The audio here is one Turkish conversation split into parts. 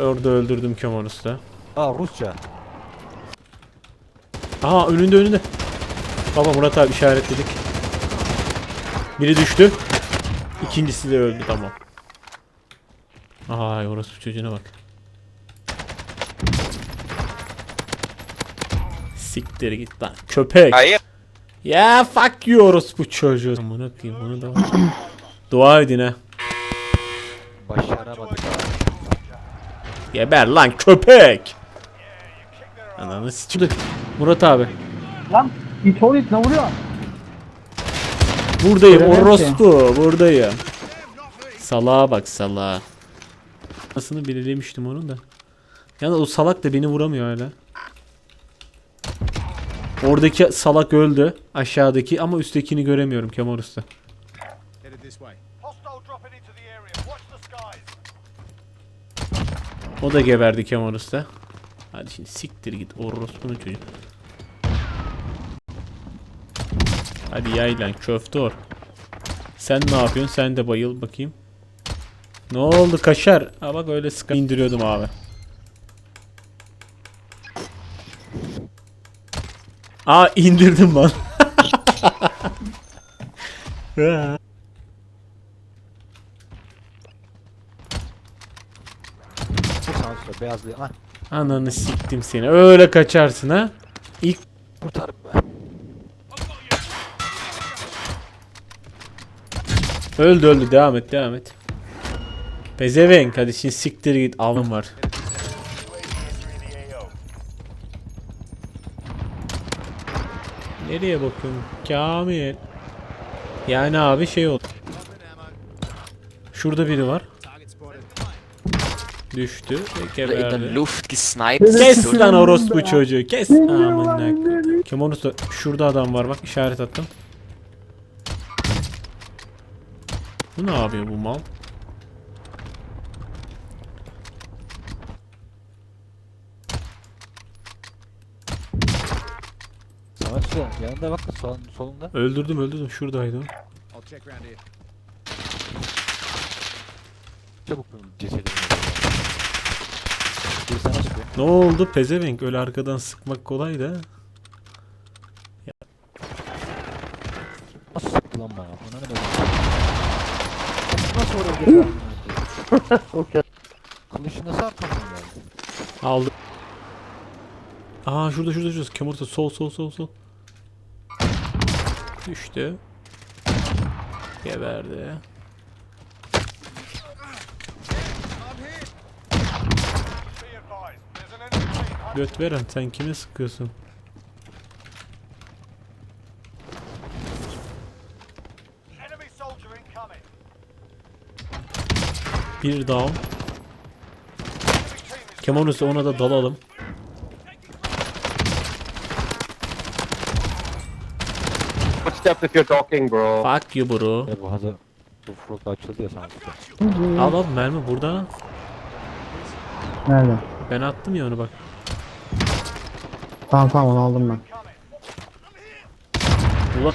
Orada öldürdüm Kemonus'ta. Aa Rusça. Aha önünde önünde. Baba Murat abi işaretledik. Biri düştü. İkincisi de öldü tamam. Ay orası çocuğuna bak. Siktir git lan köpek. Hayır. Ya fuck you orospu çocuğu. Bunu koyayım bunu da. Dua edin ha. Başaramadık abi. Geber lan köpek. Ananı sikim. Murat abi. Lan it ol it ne vuruyor? Buradayım orospu buradayım. Salağa bak salağa. Nasıl belirlemiştim onu da. Yalnız o salak da beni vuramıyor hala. Oradaki salak öldü. Aşağıdaki ama üsttekini göremiyorum Kemal Usta. O da geberdi Kemal Usta. Hadi şimdi siktir git orospunun çocuğu. Hadi yay lan köfte or. Sen ne yapıyorsun? Sen de bayıl bakayım. Ne oldu kaşar? Ha bak öyle sıkı indiriyordum abi. Aa indirdim lan. Bu sağ beyazlı. Ah Ananı siktim seni. Öyle kaçarsın ha. İlk kurtar be. öldü öldü devam et devam et. Pezevenk hadi şimdi siktir git alım var. Nereye bakıyorsun? Kamil. Yani abi şey oldu. Şurada biri var. Düştü. ve Geberdi. Luft gesniped. Kes lan orospu çocuğu kes. Amına koyayım. Kimonosu da- şurada adam var bak işaret attım. Bu ne yapıyor bu mal? Savaşçı yanında bak sol, solunda. Öldürdüm öldürdüm şuradaydı o. Çabuk cesedini. Ne oldu pezevenk öyle arkadan sıkmak kolay da. Nasıl sıktı lan bana? Buna ne böyle? Nasıl oraya geldi? Kılışı nasıl arkamdan geldi? Aldı. Aa şurada şurada şurada Kemurta sol sol sol sol. Düştü. Geberdi. Göt veren sen kime sıkıyorsun? Enemy soldier incoming. Bir down. Enemy team is Kemonus ona da dalalım. What step if you're talking, bro? Fuck you bro. E bu hazır. Bu frog açıldı ya sanki. Al al mermi burada. Nerede? Ben attım ya onu bak. Tamam tamam onu aldım ben. Ulan.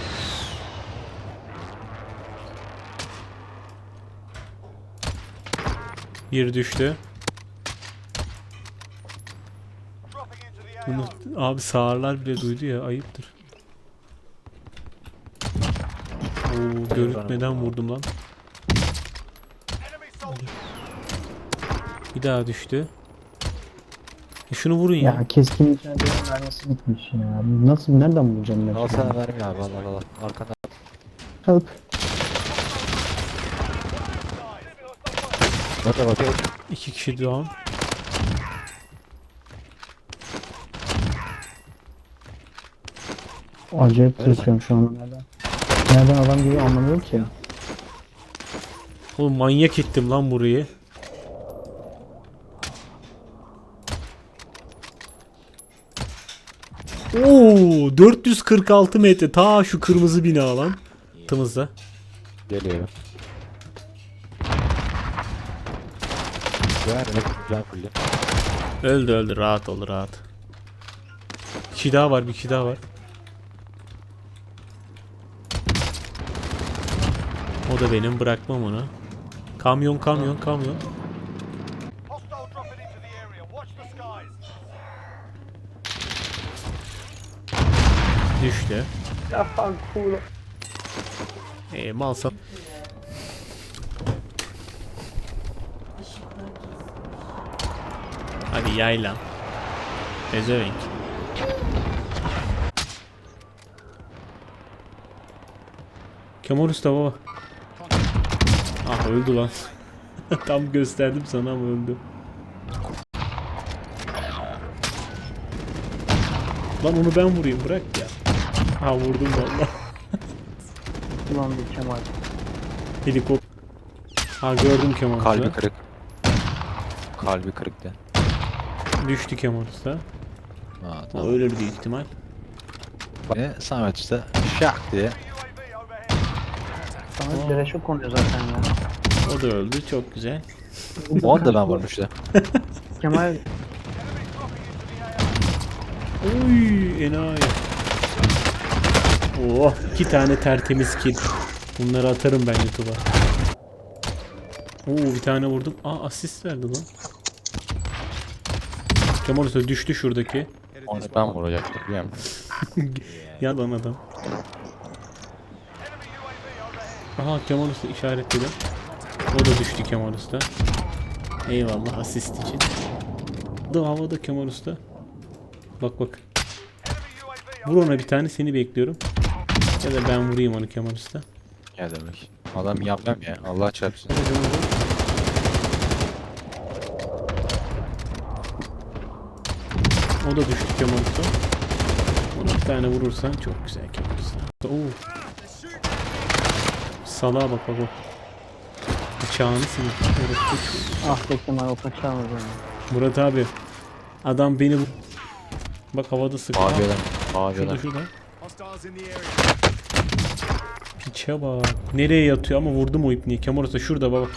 Bir düştü. Bunu abi sağırlar bile duydu ya ayıptır. Oo, görükmeden vurdum lan. Bir daha düştü. E şunu vurun ya. Ya keskin nişancının mermisi bitmiş ya. Nasıl nereden bulacağım ben? Al şimdi? sana vermiyor abi Allah Allah. Arkanda. Help. Bak da bakıyor. İki kişi down. Acayip tırsıyorum şu an. Nereden? Nereden adam gibi anlamıyorum ki. Oğlum manyak ettim lan burayı. Oo 446 metre ta şu kırmızı bina lan. Tımızda. Geliyor. Öldü öldü rahat ol rahat. Bir kişi daha var bir kişi daha var. O da benim bırakmam onu. Kamyon kamyon kamyon. Düştü. Yapan kuğulu. Ee, mal sat. Hadi yaylan. Pezevenk. Kemal Usta baba. Ah öldü lan. Tam gösterdim sana ama öldü. Lan onu ben vurayım bırak. Ha vurdum valla. Ulan bir Kemal. Helikopter. Ha gördüm Kemal Usta. Kalbi kırık. Kalbi kırıktı. Düştü Kemal Usta. Ha, O tamam. ölür büyük ihtimal. Ve Samet işte şak diye. Sana beleşe konuyor zaten ya. O da öldü. Çok güzel. Onu da ben vurmuştu. Kemal. Uy enayi. Oh iki tane tertemiz kill. Bunları atarım ben YouTube'a. Oo bir tane vurdum. Aa asist verdi lan. Kemal düştü şuradaki. Way. vuracaktım biliyor musun? Yalan adam. Aha Kemal Usta işaretledi. O da düştü Kemal Usta. Eyvallah asist için. Da havada Kemal Usta. Bak bak. Vur ona bir tane seni bekliyorum. Ya da ben vurayım onu Kemal Usta. Ya demek. Adam yam ya. Allah çarpsın. O da düştü Kemal Usta. Ona bir tane vurursan çok güzel Kemal Usta. Oo. Salağa bak bak bak. Bıçağını sinir. ah be Kemal o kaçağımız. Murat abi. Adam beni vur. Bak havada sıktı. Mavi adam. Şurada adam. şurada. Hostiles in the area. Piçe bak. Nereye yatıyor ama vurdum o ipneyi. Kemal Usta şurada bak.